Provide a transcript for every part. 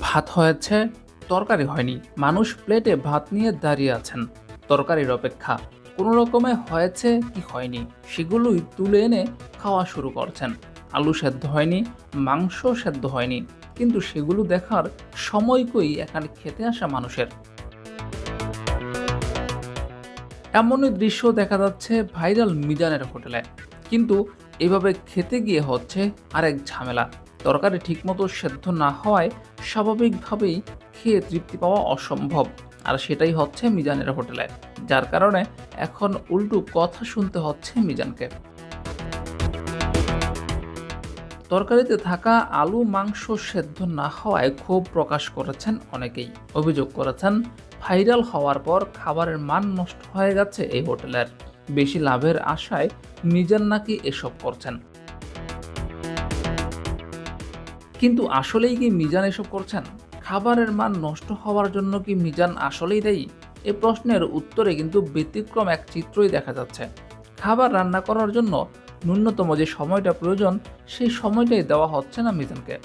ভাত হয়েছে, তরকারি হয়নি। মানুষ প্লেটে ভাত নিয়ে দাঁড়িয়ে আছেন। তরকারির অপেক্ষা। কোনো রকমে হয়েছে কি হয়নি। সেগুলোই তুলে এনে খাওয়া শুরু করছেন। আলু সেদ্ধ হয়নি, মাংস সেদ্ধ হয়নি। কিন্তু সেগুলো দেখার সময় কই এখানে খেতে আসা মানুষের। এমনই দৃশ্য দেখা যাচ্ছে ভাইরাল মিজানের হোটেলে। কিন্তু এভাবে খেতে গিয়ে হচ্ছে আরেক ঝামেলা। তরকারি ঠিকমতো সেদ্ধ না হওয়ায় স্বাভাবিকভাবেই খেয়ে তৃপ্তি পাওয়া অসম্ভব। আর সেটাই হচ্ছে মিজানের হোটেলে, যার কারণে এখন উল্টো কথা শুনতে হচ্ছে মিজানকে। তরকারিতে থাকা আলু মাংস সেদ্ধ না হওয়ায় ক্ষোভ প্রকাশ করেছেন অনেকেই। অভিযোগ করেছেন, ভাইরাল হওয়ার পর খাবারের মান নষ্ট হয়ে গেছে এই হোটেলের। বেশি লাভের আশায় মিজান নাকি এসব করছেন। কিন্তু আসলেই কি মিজান এসব করছেন? খাবারের মান নষ্ট হওয়ার জন্য কি মিজান আসলেই দায়ী? এ প্রশ্নের উত্তরে কিন্তু ব্যতিক্রম এক চিত্রই দেখা যাচ্ছে। খাবার রান্না করার জন্য ন্যূনতম যে সময়টা প্রয়োজন, সেই সময়টাই দেওয়া হচ্ছে না মিজানকে।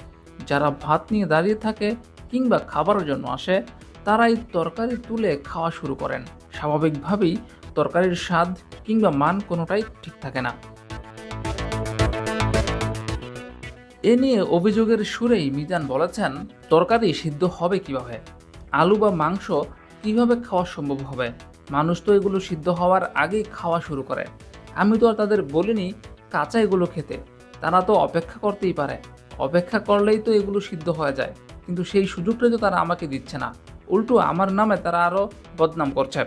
যারা ভাত নিয়ে দাঁড়িয়ে থাকে কিংবা খাবারের জন্য আসে, তারাই তরকারি তুলে খাওয়া শুরু করেন। স্বাভাবিকভাবেই তরকারির স্বাদ কিংবা মান কোনোটাই ঠিক থাকে না। এ নিয়ে অভিযোগের সুরেই মিজান বলেছেন, তরকারি সিদ্ধ হবে কীভাবে? আলু বা মাংস কীভাবে খাওয়া সম্ভব হবে? মানুষ তো এগুলো সিদ্ধ হওয়ার আগেই খাওয়া শুরু করে। আমি তো আর তাদের বলিনি, কাঁচা এগুলো খেতে। তারা তো অপেক্ষা করতেই পারে। অপেক্ষা করলেই তো এগুলো সিদ্ধ হয়ে যায়। কিন্তু সেই সুযোগটাই তো তারা আমাকে দিচ্ছে না। উল্টো আমার নামে তারা আরও বদনাম করছে।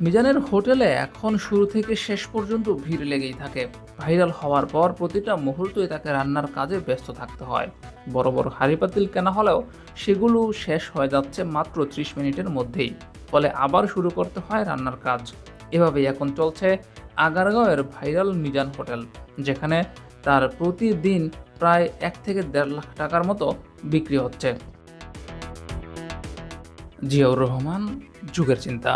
মিজানের হোটেলে এখন শুরু থেকে শেষ পর্যন্ত ভিড় লেগেই থাকে। ভাইরাল হওয়ার পর প্রতিটা মুহূর্তই তাকে রান্নার কাজে ব্যস্ত থাকতে হয়। বড় বড় হাঁড়ি পাতিল কেনা হলেও সেগুলো শেষ হয়ে যাচ্ছে মাত্র ত্রিশ মিনিটের মধ্যেই। ফলে আবার শুরু করতে হয় রান্নার কাজ। এভাবেই এখন চলছে আগারগাঁওয়ের ভাইরাল মিজান হোটেল, যেখানে তার প্রতিদিন প্রায় এক থেকে দেড় লাখ টাকার মতো বিক্রি হচ্ছে। জিয়াউর রহমান, যুগের চিন্তা।